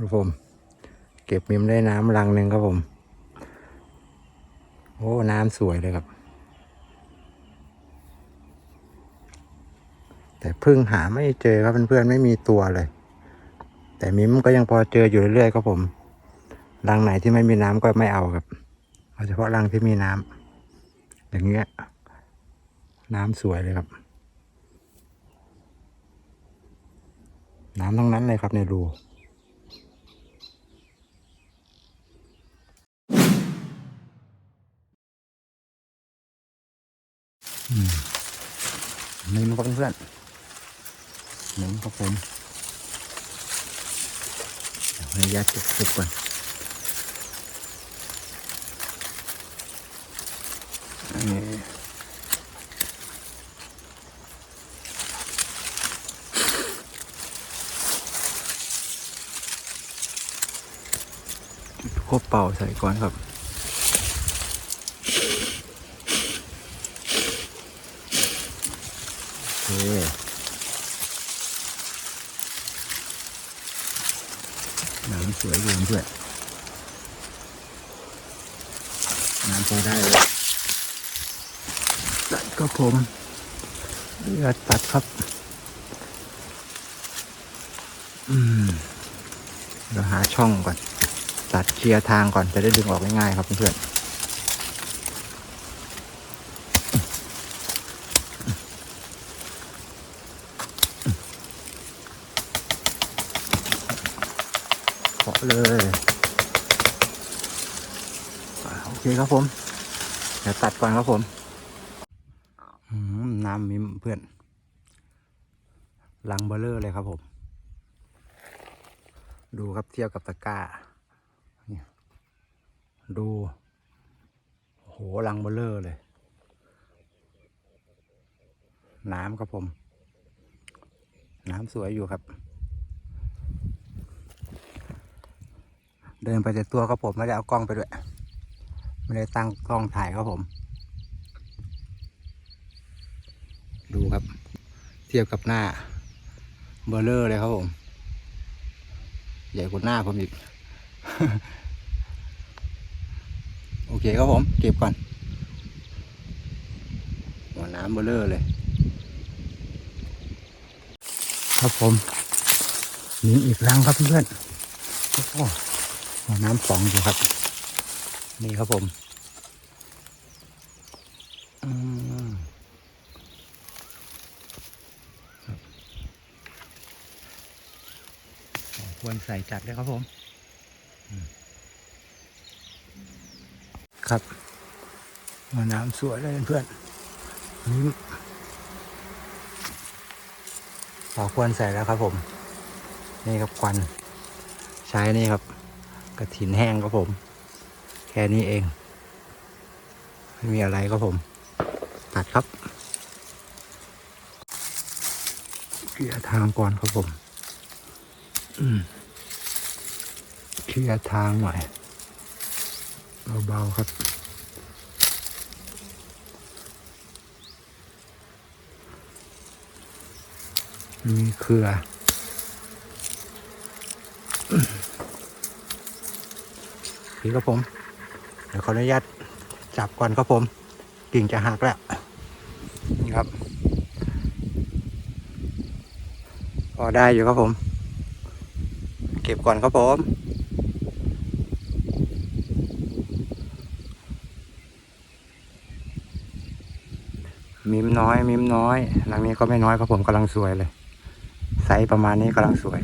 ครับผม เก็บมิมได้น้ำรังหนึ่งครับผม โอ้ น้ำสวยเลยครับ แต่พึ่งหาไม่เจอครับเพื่อนๆไม่มีตัวเลย แต่มิมก็ยังพอเจออยู่เรื่อยๆครับผมรังไหนที่ไม่มีน้ำก็ไม่เอาครับเอาเฉพาะรังที่มีน้ำอย่างเงี้ยน้ำสวยเลยครับน้ำทั้งนั้นเลยครับในรู อืมมิมครับเพื่อนๆมิมครับผมเดี๋ยวให้ยัดเก็บๆก่อนนนี้จุดคบเป่าใส่ก่อนครับ โอเค น้ำสวยอยู่ด้วยน้ำพอได้เลยตัดก็ผมเลือดตัดครับ อืมเราหาช่องก่อน ตัดเคลียร์ทางก่อนจะได้ดึงออกง่ายๆครับเพื่อนๆาะเลยโอเคครับผม เดี๋ยวตัดก่อนครับผมน้ำมิมเพื่อนลังเบลเลอร์เลยครับผม ดูครับเทียบกับตะกร้าดูโหลังเบลเลอร์เลย น้ำครับผม น้ำสวยอยู่ครับ เดินไปแต่ตัวครับผมไม่ได้เอากล้องไปด้วย ไม่ได้ตั้งกล้องถ่ายครับผม ดูครับ เทียบกับหน้าเบลเลอร์เลยครับผม ใหญ่กว่าหน้าผมอีก โอเคครับผม เก็บก่อนหัวน้ำเบลเลอร์เลย ครับผมมีอีกรังครับเพื่อนโอ้ น้ำฟองอยู่ครับ นี่ครับผมอืมครับควรใส่จัดเลยครับผมอืมครับหัวน้ำสวยเลยเพื่อนนี่พอควรใส่แล้วครับผม นี่ครับควัน ใช้นี่ครับ กระถินแห้งครับผม แค่นี้เอง ไม่มีอะไรครับผม ตัดครับเคลียร์ทางก่อนครับผมเคลียร์ทางหน่อยเบาๆครับมีเครือ พี่ครับผม เดี๋ยวขออนุญาตจับก่อนครับผม กิ่งจะหักแล้วนี่ครับ พอได้อยู่ครับผม เก็บก่อนครับผมมิมน้อย มิมน้อย หลังนี้ก็ไม่น้อยครับผมกำลังสวยเลย ไซส์ประมาณนี้กำลังสวย